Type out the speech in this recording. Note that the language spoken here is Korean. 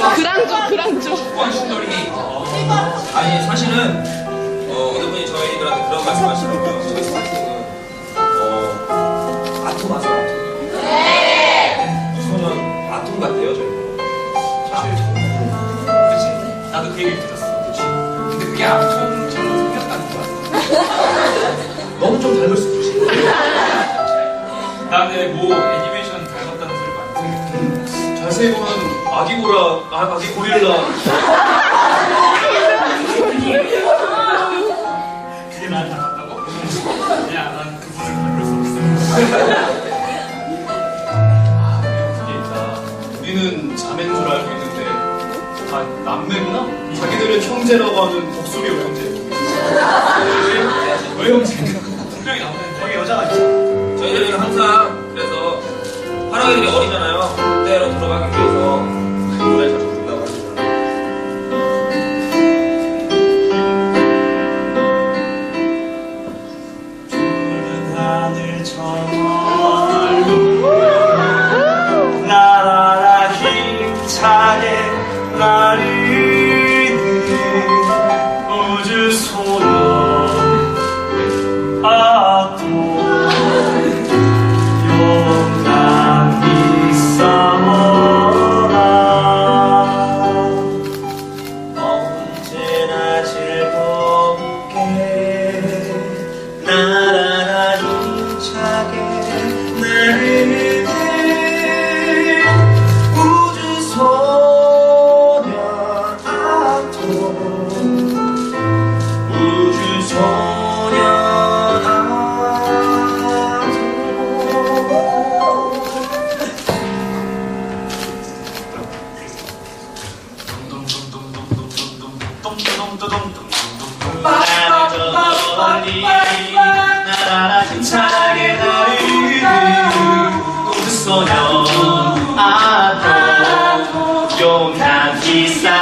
그랑조 그랑조. 아니 사실은 어, 어느 분이 저희들한테 그런 말씀하시더라고요 저희 스타팅은 어, 아톰 아세요? 네. 유소년 아톰 같대요 저희. 사실 그치? 나도 그 얘기를 들었어 그치? 근데 그게 아톰처럼 생겼다는 거야 너무 좀 닮을 수도 있지. 나한테 뭐 애니메이션 닮았다는 소리 많이 들었어. 자세히 보면 아기 고라 아, 아기 고릴라 그게 날 닮았다고? 아니야, 난 그분을 닮을 수 없어. 아 그게 있다 우리는 자매인 줄 알고 있는데 다 남매구나? 자기들은 형제라고 하는 목소리 형제 힘차게 나 나라라 힘차게 나르는 우주소년 아도 용감히 싸워